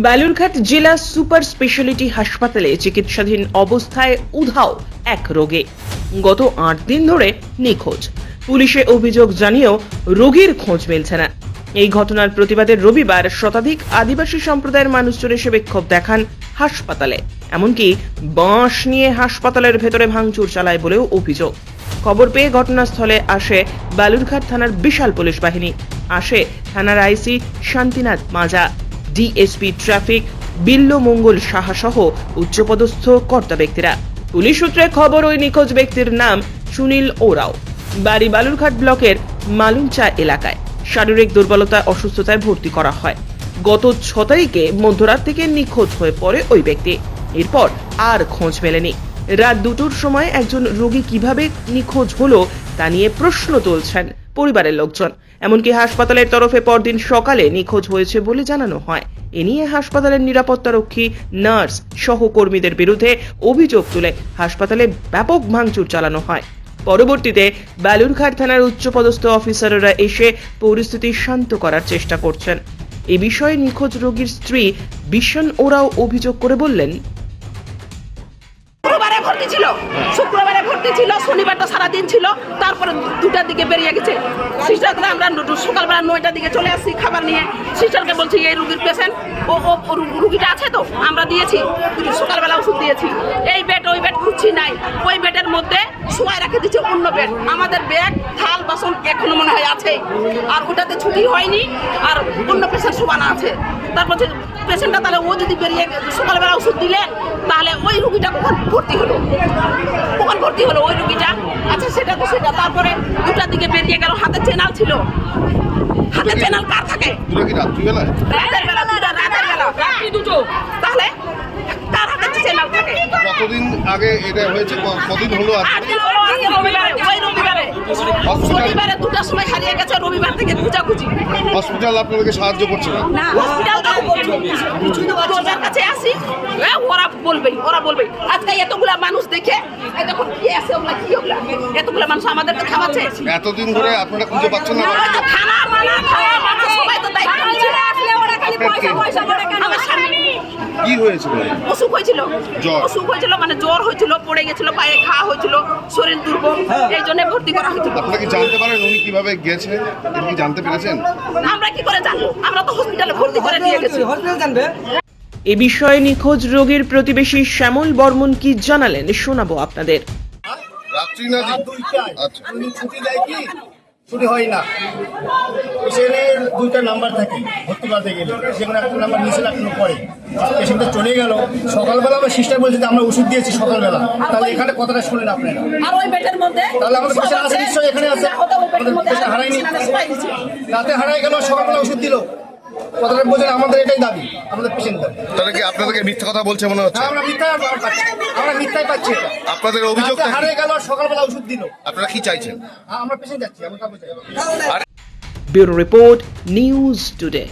বালুরঘাট জেলা super speciality হাসপাতালে চিকিৎসাধীন অবস্থায় উধাও এক রোগে। গত আট দিন ধরে নিখোঁজ। পুলিশে অভিযোগ জানিয়েও রোগীর খোঁজ মিলছে না। এই ঘটনার প্রতিবাদে রবিবার শতাধিক আদিবাসী সম্প্রদায়ের মানুষজন এসে বিক্ষোভ দেখান হাসপাতালে। এমনকি বাঁশ নিয়ে হাসপাতালের ভেতরে ভাঙচুর চালায় বলেও অভিযোগ। খবর পেয়ে ঘটনাস্থলে আসে বালুরঘাট থানার বিশাল পুলিশ বাহিনী। আসে থানার আইসি শান্তিনাথ মাজা। ডিএসপি ট্রাফিক বিল্লমঙ্গল সাহা সহ উচ্চপদস্থ কর্তা ব্যক্তিরা। পুলিশ সূত্রে খবর, ওই নিখোঁজ ব্যক্তির নাম সুনীল ওরাও। বাড়ি বালুরঘাট ব্লকের মালুঞ্চা এলাকায়। শারীরিক দুর্বলতা, অসুস্থতায় ভর্তি করা হয়। গত ছ তারিখে মধ্যরাত থেকে নিখোঁজ হয়ে পড়ে ওই ব্যক্তি। এরপর আর খোঁজ মেলেনি। রাত দুটোর সময় একজন রোগী কীভাবে নিখোঁজ হলো তা নিয়ে প্রশ্ন তুলছেন পরিবারের লোকজন। এমনকি হাসপাতালের তরফে পরদিন সকালে নিখোঁজ হয়েছে বলে জানানো হয়। এ নিয়ে হাসপাতালের নিরাপত্তারক্ষী, নার্স সহকর্মীদের বিরুদ্ধে অভিযোগ তুলে হাসপাতালে ব্যাপক ভাঙচুর চালানো হয়। পরবর্তীতে বালুরঘাট থানার উচ্চপদস্থ অফিসাররা এসে পরিস্থিতি শান্ত করার চেষ্টা করছেন। এ বিষয়ে নিখোঁজ রোগীর স্ত্রী বিশন ওরাও অভিযোগ করে বললেন ভর্তি ছিল, শুক্রবারে ভর্তি ছিল শনিবারটা সারাদিন ছিল, তারপরে দুটার দিকে বেরিয়ে গেছে। সিস্টারকে আমরা সকালবেলা নয়টার দিকে চলে আসছি খাবার নিয়ে। সিস্টারকে বলছি, এই রুগীর পেশেন্ট ও ও রুগীটা আছে তো? আমরা দিয়েছি। সকালবেলা ওষুধ দিয়েছি। এই বেড ওই বেড খুঁজছি নাই। ওই বেডের মধ্যে সময় রেখে দিচ্ছে অন্য বেড আমাদের ব্যাগ থাল, বাসন এখনও মনে হয় আছে। আর ওটাতে ছুটি হয়নি, আর অন্য পেশেন্ট শোবানা আছে। তারপর পেশেন্টটা তাহলে ও যদি বেরিয়ে সকালবেলা ওষুধ ওই রুগীটা কখন ভর্তি হলো? কখন ভর্তি হলো ওই রুগীটা? আচ্ছা সেটা তো সেটা। তারপরে দুটার দিকে বেরিয়ে গেল হাতে চেনাল ছিল। হাতে চেনাল কার থাকে? দুটো কি রাত্রিবেলায়? রাতের বেলা রাতের বেলা রাত্রি দুটো। তাহলে কার হাতে চেনাল থাকে? কতদিন আগে এটা হয়েছে ক- কদিন হলো আর আজকে হলো আজকে রবিবারে ওই রবিবারে। শনিবারে দুটার সময় হারিয়ে গেছে রবিবার থেকে খুঁজাখুঁজি। হসপিটাল আপনাদেরকে সাহায্য করছে না? হসপিটাল ওরা বলবেই ওরা বলবেই আজকে এতগুলা মানুষ দেখে এই দেখুন কি আছে ওগুলা কি ওগুলা? এতগুলা মানুষ আমাদেরকে খাওয়াচ্ছে? এতদিন ধরে আপনারা খুঁজে পাচ্ছেন না মানা খাওয়া মানা সবাই তো দায়িত্ব নিচ্ছে। আপনার কে? আমার স্বামী। কি হয়েছিল অসুখ হয়েছিল। অসুখ হয়েছিল মানে জ্বর হয়েছিল পড়ে গেছিল পায়ে ঘা হয়েছিল শরীর দুর্বল এই জন্য ভর্তি করা হয়েছিল। আপনারা কি জানতে পারেন উনি কীভাবে গেছে কি জানতে পেরেছেন? আমরা কি করে জানব? আমরা তো হসপিটালে ভর্তি করে দিয়ে গেছি। এ বিষয়ে নিখোঁজ রোগীর প্রতিবেশী শ্যামল বর্মন কি জানালেন শোনাবো আপনাদের। রাত্রি না রাত দিন? দুইটায়। আচ্ছা। ছুটি দেয় কি? ছুটি হয় না। পেশেন্টের দুইটা নাম্বার থাকে ভর্তি করাতে গেলে। যেখানে একটা নাম্বার নিয়েছিল একটা পরে পেশেন্টটা চলে গেল। সকালবেলা আমার সিস্টার বলছে যে আমরা ওষুধ দিয়েছি সকালবেলা। তাহলে এখানে কথাটা শুনেন আপনারা। আর ওই বেডের মধ্যে তাহলে আমাদের পেশেন্ট আছে নিশ্চয়ই এখানে আছে। আমাদের পেশেন্ট হারায়নি। রাতে হারাই গেল সকালবেলা ওষুধ দিল। কথাটা বলছেন আমাদের এটাই দাবি আমাদের পেশেন্ট দাবি। তাহলে কি আপনাদেরকে মিথ্যা কথা বলছে মনে হচ্ছে? আমরা মিথ্যা আমরা পাচ্ছি আমরা মিথ্যাই পাচ্ছি এটা। আপনাদের অভিযোগ হারে হারিয়ে গেল সকালবেলা ওষুধ দিল। আপনারা কি চাইছেন? আমরা পেশেন্ট যাচ্ছি আমরা ব্যুরো রিপোর্ট নিউজ টুডে।